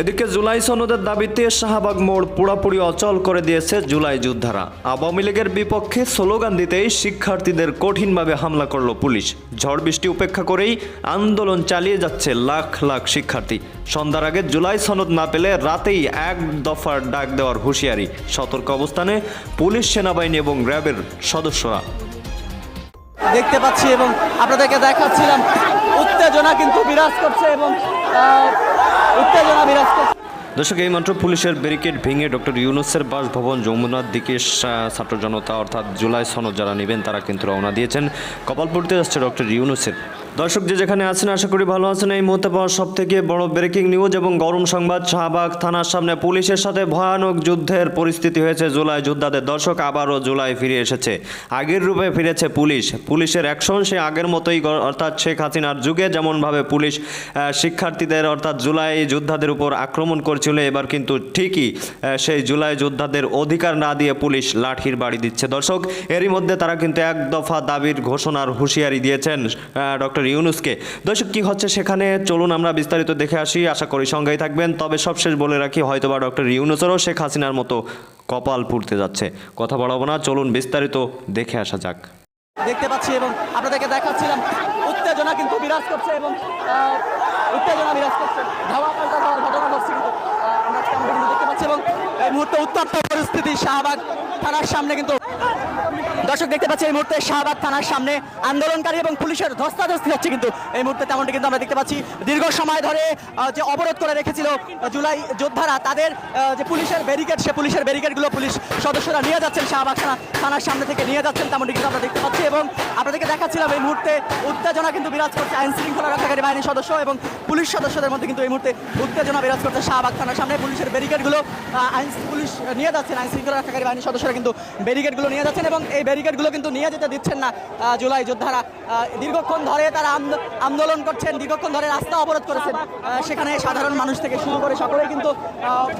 এদিকে জুলাই সনদের দাবিতে শাহবাগ মোড় পুরোপুরি অচল করে দিয়েছে জুলাই যোদ্ধারা। আওয়ামী লীগের বিপক্ষে স্লোগান দিতেই শিক্ষার্থীদের কঠিনভাবে হামলা করল পুলিশ। ঝড় বৃষ্টি উপেক্ষা করেই আন্দোলন চালিয়ে যাচ্ছে লাখ লাখ শিক্ষার্থী। সন্ধ্যার আগে জুলাই সনদ না পেলে রাতেই এক দফার ডাক দেওয়ার হুঁশিয়ারি, সতর্ক অবস্থানে পুলিশ সেনাবাহিনী এবং র্যাবের সদস্যরা। দেখতে পাচ্ছি এবং আপনাদেরকে দেখাচ্ছিলাম, উত্তেজনা কিন্তু বিরাজ করছে এবং আহ, উত্তেজনা বিরাজ করছে দর্শক, এই মাত্র পুলিশের ব্যারিকেড ভেঙে ডক্টর ইউনুসের বাসভবন যমুনার দিকে ছাত্র জনতা অর্থাৎ জুলাই সনদ যারা নেবেন, তারা কিন্তু রওনা দিয়েছেন। কপালপুরতে আসছে ডক্টর ইউনুসের দর্শক যে যেখানে আছেন, আশা করি ভালো আছেন। এই মুহূর্তে পাওয়া সব থেকে বড় ব্রেকিং নিউজ এবং গরম সংবাদ, শাহবাগ থানার সামনে পুলিশের সাথে ভয়ানক যুদ্ধের পরিস্থিতি হয়েছে জুলাই যোদ্ধাদের। দর্শক, আবারও জুলাই ফিরে এসেছে। আগের রূপে ফিরেছে পুলিশ। পুলিশের অ্যাকশন সে আগের মতোই অর্থাৎ শেখ হাসিনার যুগে যেমনভাবে পুলিশ শিক্ষার্থীদের অর্থাৎ জুলাই যোদ্ধাদের উপর আক্রমণ করছিল, এবার কিন্তু ঠিকই সেই জুলাই যোদ্ধাদের অধিকার না দিয়ে পুলিশ লাঠির বাড়ি দিচ্ছে। দর্শক, এরই মধ্যে তারা কিন্তু এক দফা দাবির ঘোষণার হুঁশিয়ারি দিয়েছেন ডক্টর ইউনুসকে। দর্শক, কি হচ্ছে সেখানে? চলুন আমরা বিস্তারিত দেখে আসি। আশা করি সঙ্গেই থাকবেন। তবে সবশেষ বলে রাখি, হয়তোবা ডক্টর ইউনুসেরও শেখ হাসিনার মতো কপাল পুড়তে যাচ্ছে। কথা বাড়াবো না, চলুন বিস্তারিত দেখে আসা যাক। দেখতে পাচ্ছি এবং আপনাদেরকে দেখাচ্ছিলাম, উত্তেজনা কিন্তু বিরাজ করছে এবং উত্তেজনা বিরাজ করছে। ধাওয়া পাল্টা ধাওয়ার ঘটনা ঘটছে কিন্তু আমরা দেখতে পাচ্ছি এবং এই মুহূর্তে উত্তপ্ত পরিস্থিতি শাহবাগ থানার সামনে কিন্তু দর্শক দেখতে পাচ্ছি এই মুহূর্তে শাহবাগ থানার সামনে আন্দোলনকারী এবং পুলিশের ধস্তাধস্তি হচ্ছে কিন্তু এই মুহূর্তে তেমনটি কিন্তু আমরা দেখতে পাচ্ছি। দীর্ঘ সময় ধরে যে অবরোধ করে রেখেছিল জুলাই যোদ্ধারা, তাদের যে পুলিশের ব্যারিকেড, সে পুলিশের ব্যারিকেডগুলো পুলিশ সদস্যরা নিয়ে যাচ্ছেন শাহবাগ থানা, থানার সামনে থেকে নিয়ে যাচ্ছেন তেমনটি কিন্তু আমরা দেখতে পাচ্ছি এবং আপনাদেরকে দেখাচ্ছিলাম এই মুহূর্তে উত্তেজনা কিন্তু বিরাজ করছে আইন শৃঙ্খলা রক্ষাকারী বাহিনীর সদস্য এবং পুলিশ সদস্যদের মধ্যে কিন্তু এই মুহূর্তে উত্তেজনা বিরাজ করছে শাহবাগ থানার সামনে। পুলিশের ব্যারিকেডগুলো আইন পুলিশ নিয়ে যাচ্ছেন, আইন শৃঙ্খলা রক্ষাকারী বাহিনীর সদস্যরা কিন্তু ব্যারিকেডগুলো নিয়ে যাচ্ছেন এবং এই ব্যারিকেডগুলো কিন্তু নিয়ে যেতে দিচ্ছেন না জুলাই যোদ্ধারা। দীর্ঘক্ষণ ধরে তারা আন্দ- আন্দোলন করছেন, দীর্ঘক্ষণ ধরে রাস্তা অবরোধ করেছেন। সেখানে সাধারণ মানুষ থেকে শুরু করে সকলেই কিন্তু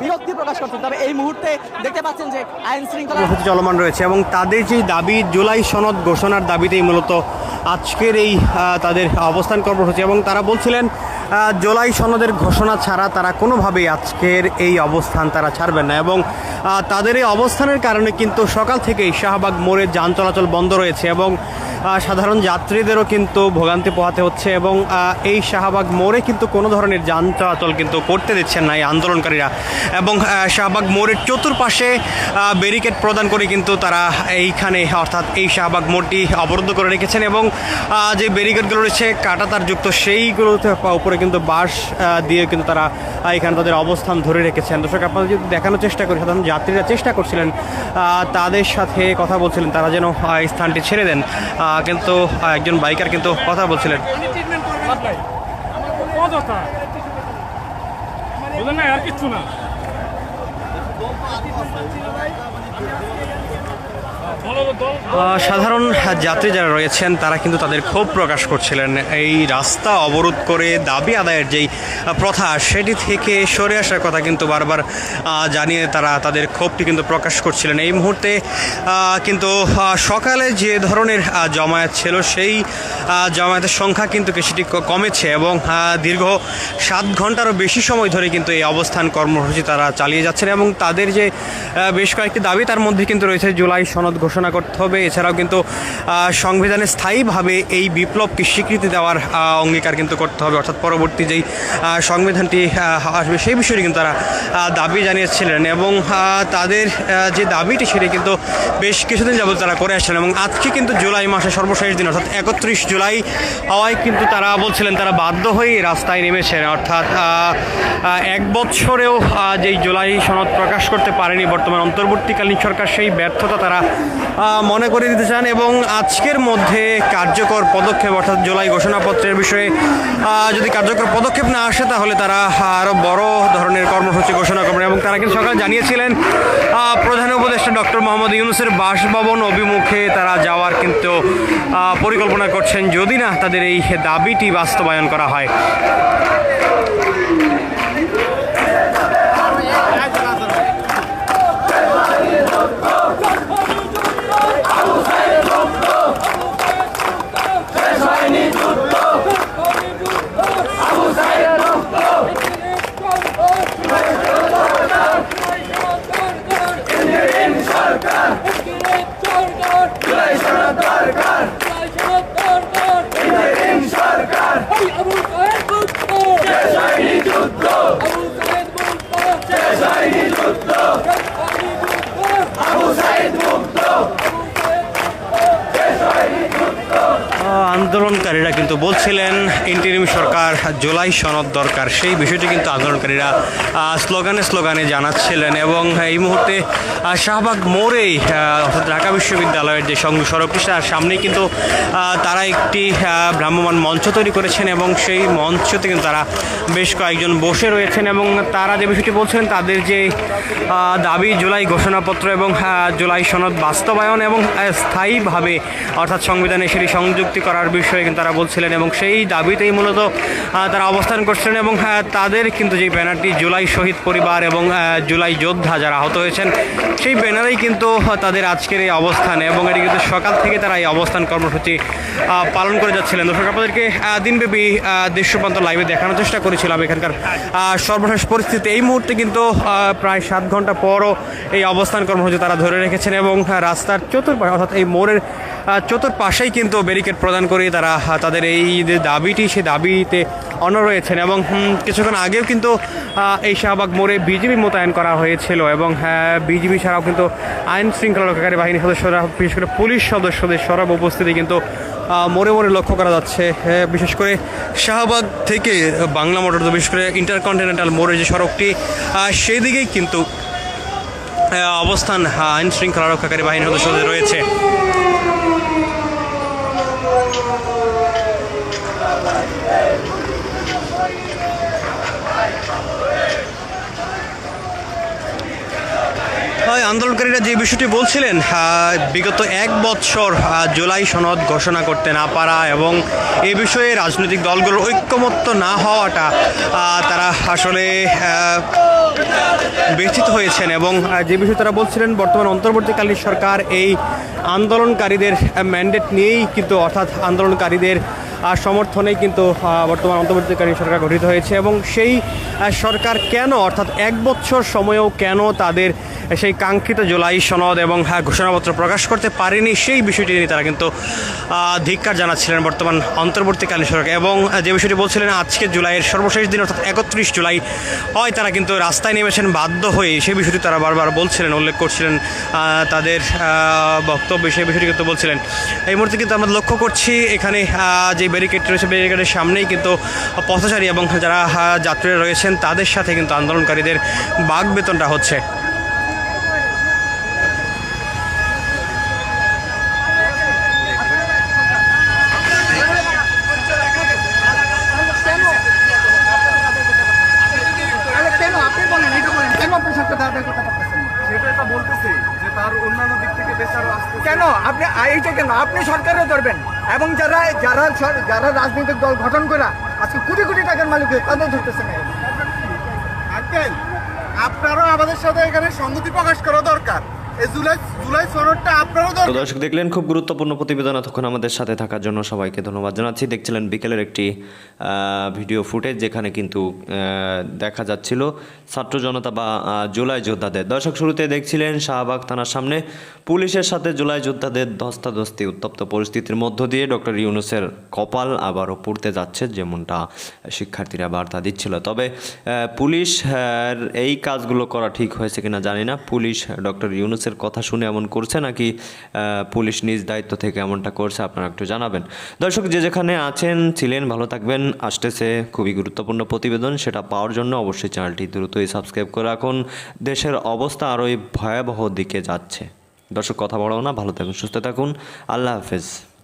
বিরক্তি প্রকাশ করছেন। তবে এই মুহূর্তে দেখতে পাচ্ছেন যে আইন শৃঙ্খলা চলমান রয়েছে এবং তাদের যে দাবি, জুলাই সনদ ঘোষণার দাবিতেই মূলত আজকের এই তাদের অবস্থান কর্মসূচি এবং তারা বলছিলেন জুলাই সনদের ঘোষণা ছাড়া তারা কোনোভাবেই আজকের এই অবস্থান তারা ছাড়বেন না এবং তাদের এই অবস্থানের কারণে কিন্তু সকাল থেকেই শাহবাগ মোড়ে যান চলাচল বন্ধ রয়েছে এবং সাধারণ যাত্রীদেরও কিন্তু ভোগান্তি পোহাতে হচ্ছে এবং এই শাহবাগ মোড়ে কিন্তু কোনো ধরনের যান চলাচল কিন্তু করতে দিচ্ছেন না এই আন্দোলনকারীরা। এবং শাহবাগ মোড়ের চতুর্পাশে ব্যারিকেড প্রদান করে কিন্তু তারা এইখানে, অর্থাৎ এই শাহবাগ মোড়টি অবরুদ্ধ করে রেখেছেন এবং যে ব্যারিকেডগুলো রয়েছে কাটাতার যুক্ত সেইগুলোতে উপরে কিন্তু বাঁশ দিয়ে কিন্তু তারা এখানে তাদের অবস্থান ধরে রেখেছেন। দর্শক, আপনাদের যদি দেখানোর চেষ্টা করি, সাধারণ যাত্রীরা চেষ্টা করছিলেন তাদের সাথে কথা বলছিলেন, তারা যেন স্থানটি ছেড়ে দেন। কিন্তু একজন বাইকার কিন্তু কথা বলছিলেন। অযথা না। সাধারণ যাত্রী যারা রয়েছেন, তারা কিন্তু তাদের ক্ষোভ প্রকাশ করছিলেন। এই রাস্তা অবরোধ করে দাবি আদায়ের যেই প্রথা, সেটি থেকে সরে আসার কথা কিন্তু বারবার জানিয়ে তারা তাদের ক্ষোভটি কিন্তু প্রকাশ করছিলেন। এই মুহূর্তে কিন্তু সকালে যে ধরনের জমায়েত ছিল, সেই জমায়েতের সংখ্যা কিন্তু ক- কমেছে এবং দীর্ঘ সাত ঘন্টারও বেশি সময় ধরে কিন্তু এই অবস্থান কর্মসূচি তারা চালিয়ে যাচ্ছেন এবং তাদের যে বেশ কয়েকটি দাবি, তার মধ্যে কিন্তু রয়েছে জুলাই সনদ ঘোষণা করতে হবে। এছাড়াও কিন্তু সংবিধানে স্থায়ীভাবে এই বিপ্লবকে স্বীকৃতি দেওয়ার অঙ্গীকার কিন্তু করতে হবে। অর্থাৎ পরবর্তী যেই সংবিধানটি আসবে সেই বিষয়ে কিন্তু তারা দাবি জানিয়েছিলেন এবং তাদের যে দাবিটি সেটি কিন্তু বেশ কিছুদিন যাবত তারা করে আসছিলেন এবং আজকে কিন্তু জুলাই মাসের সর্বশেষ দিন, অর্থাৎ একত্রিশ জুলাই হওয়ায় কিন্তু তারা বলছিলেন তারা বাধ্য হয়ে রাস্তায় নেমেছেন। অর্থাৎ এক বছরেও যেই জুলাই সনদ প্রকাশ করতে পারেনি, বর্তমান অন্তর্বর্তীকালীন সরকার সেই ব্যর্থতা তারা মনে করে দিতে চান এবং আজকের মধ্যে কার্যকর পদক্ষেপ অর্থাৎ জুলাই ঘোষণাপত্রের বিষয়ে যদি কার্যকর পদক্ষেপ না আসে তাহলে তারা আরও বড় ধরনের কর্মসূচি ঘোষণা করবেন এবং তারা কিন্তু সকালে জানিয়েছিলেন প্রধান উপদেষ্টা ডক্টর মোহাম্মদ ইউনুসের বাসভবন অভিমুখে তারা যাওয়ার কিন্তু পরিকল্পনা করছেন যদি না তাদের এই দাবিটি বাস্তবায়ন করা হয়। আন্দোলনকারীরা কিন্তু বলছিলেন ইন্টারিম সরকার জুলাই সনদ দরকার। সেই বিষয়টি কিন্তু আন্দোলনকারীরা স্লোগানে স্লোগানে জানাচ্ছিলেন এবং এই মুহূর্তে শাহবাগ মোড়েই অর্থাৎ ঢাকা বিশ্ববিদ্যালয়ের যে সঙ্গ সড়কটি তার সামনেই কিন্তু তারা একটি আহ, ভ্রাম্যমাণ মঞ্চ তৈরি করেছেন এবং সেই মঞ্চতে কিন্তু তারা বেশ কয়েকজন বসে রয়েছেন এবং তারা যে বিষয়টি বলছেন তাদের যে দাবি জুলাই ঘোষণাপত্র এবং জুলাই সনদ বাস্তবায়ন এবং স্থায়ীভাবে অর্থাৎ সংবিধানে সেটি সংযুক্তি করার বিষয়ে তারা বলছিলেন এবং সেই দাবিতেই মূলত তারা অবস্থান করছিলেন এবং তাদের কিন্তু যে ব্যানারটি জুলাই শহীদ পরিবার এবং জুলাই যোদ্ধা যারা আহত হয়েছেন সেই ব্যানারেই কিন্তু তাদের আজকের এই অবস্থান এবং এটি কিন্তু সকাল থেকে তারা এই অবস্থান কর্মসূচি পালন করে যাচ্ছিলেন। দর্শক আপনাদেরকে দিনব্যাপী আহ, দেশপ্রান্ত লাইভে দেখানোর চেষ্টা করেছিলাম এখানকার সর্বশেষ পরিস্থিতি। এই মুহূর্তে কিন্তু প্রায় সাত ঘণ্টা পরও এই অবস্থান কর্মসূচি তারা ধরে রেখেছেন এবং রাস্তার চতুর্পাশে অর্থাৎ এই মোড়ের চতুর্পাশেই কিন্তু ব্যারিকেড প্রদান করে তারা তাদের এই যে দাবিটি সেই দাবিতে অনর রয়েছেন এবং কিছুক্ষণ আগেও কিন্তু এই শাহবাগ মোড়ে বিজেপি মোতায়েন করা হয়েছিল এবং বিজেপি ছাড়াও কিন্তু আইন শৃঙ্খলা রক্ষাকারী বাহিনীর সদস্যরা বিশেষ করে পুলিশ সদস্যদের সরব উপস্থিতি কিন্তু মোড়ে মোড়ে লক্ষ্য করা যাচ্ছে। হ্যাঁ, বিশেষ করে শাহবাগ থেকে বাংলা মোটর বিশেষ করে ইন্টারকন্টিনেন্টাল মোড়ে যে সড়কটি সেই দিকেই কিন্তু অবস্থান আইন শৃঙ্খলা রক্ষাকারী বাহিনীর সদস্যদের রয়েছে। Trabalho, হয় আন্দোলনকারীরা যে বিষয়টি বলছিলেন বিগত এক আহ, জুলাই সনদ ঘোষণা করতে না পারা এবং এ বিষয়ে রাজনৈতিক দলগুলোর ঐক্যমত্য না হওয়াটা তারা আসলে ব্যথিত হয়েছেন এবং যে বিষয়ে তারা বলছিলেন বর্তমান অন্তর্বর্তীকালীন সরকার এই আন্দোলনকারীদের ম্যান্ডেট নিয়েই কিন্তু অর্থাৎ আন্দোলনকারীদের সমর্থনেই কিন্তু বর্তমান অন্তর্বর্তীকালীন সরকার গঠিত হয়েছে এবং সেই সরকার কেন অর্থাৎ এক বছর সময়েও কেন তাদের সেই কাঙ্ক্ষিত জুলাই সনদ এবং হ্যাঁ, ঘোষণাপত্র প্রকাশ করতে পারেনি সেই বিষয়টি নিয়ে তারা কিন্তু ধিক্কার জানাচ্ছিলেন বর্তমান অন্তর্বর্তীকালীন সরকার এবং যে বিষয়টি বলছিলেন আজকে জুলাইয়ের সর্বশেষ দিন অর্থাৎ একত্রিশ জুলাই হয় তারা কিন্তু রাস্তায় নেমেছেন বাধ্য হয়ে সেই বিষয়টি তারা বারবার বলছিলেন উল্লেখ করছিলেন তাদের বক্তব্যে সেই বিষয়টি কিন্তু বলছিলেন। এই মুহূর্তে কিন্তু আমরা লক্ষ্য করছি এখানে আহ, যে ব্যারিকেড রয়েছে ব্যারিকেডের সামনেই কিন্তু পথচারী এবং যারা যাত্রীরা রয়েছেন তাদের সাথে কিন্তু আন্দোলনকারীদের বাঘ বেতনটা হচ্ছে। কেন আপনি বলতেছি যে তার অন্যান্য দিক থেকে আসতে কেন? এইটা কেন? আপনি সরকারও ধরবেন। এবং যারা যারা যারা রাজনৈতিক দল গঠন করা, আজকে কোটি কোটি টাকার মালিক তাদের ধরতেছে না। আপনারও আমাদের সাথে এখানে সংগতি প্রকাশ করা দরকার দর্শক দেখলেন, খুব গুরুত্বপূর্ণ প্রতিবেদন এতক্ষণ আমাদের সাথে থাকার জন্য সবাইকে ধন্যবাদ জানাচ্ছি। দেখছিলেন বিকেলের একটি ভিডিও ফুটেজ যেখানে কিন্তু দেখা যাচ্ছিল ছাত্র জনতা বা জুলাই যোদ্ধাদের। দর্শক শুরুতে দেখছিলেন শাহবাগ থানার সামনে পুলিশের সাথে জুলাই যোদ্ধাদের ধস্তাধস্তি, উত্তপ্ত পরিস্থিতির মধ্য দিয়ে ডক্টর ইউনুসের কপাল আবারও পড়তে যাচ্ছে যেমনটা শিক্ষার্থীরা বার্তা দিচ্ছিল। তবে পুলিশ এই কাজগুলো করা ঠিক হয়েছে কিনা জানি না। পুলিশ ডক্টর ইউনুসের কথা শুনে এমন করছে নাকি পুলিশ নিজ দায়িত্ব থেকে এমনটা করছে আপনারা একটু জানাবেন। দর্শক, যে যেখানে আছেন, ছিলেন, ভালো থাকবেন, আসতেছে খুবই গুরুত্বপূর্ণ প্রতিবেদন, সেটা পাওয়ার জন্য অবশ্যই চ্যানেলটি দ্রুতই সাবস্ক্রাইব করে রাখুন। দেশের অবস্থা আরোই ভয়াবহ দিকে যাচ্ছে। দর্শক, কথা বলো না, ভালো থাকুন, সুস্থ থাকুন, আল্লাহ হাফেজ।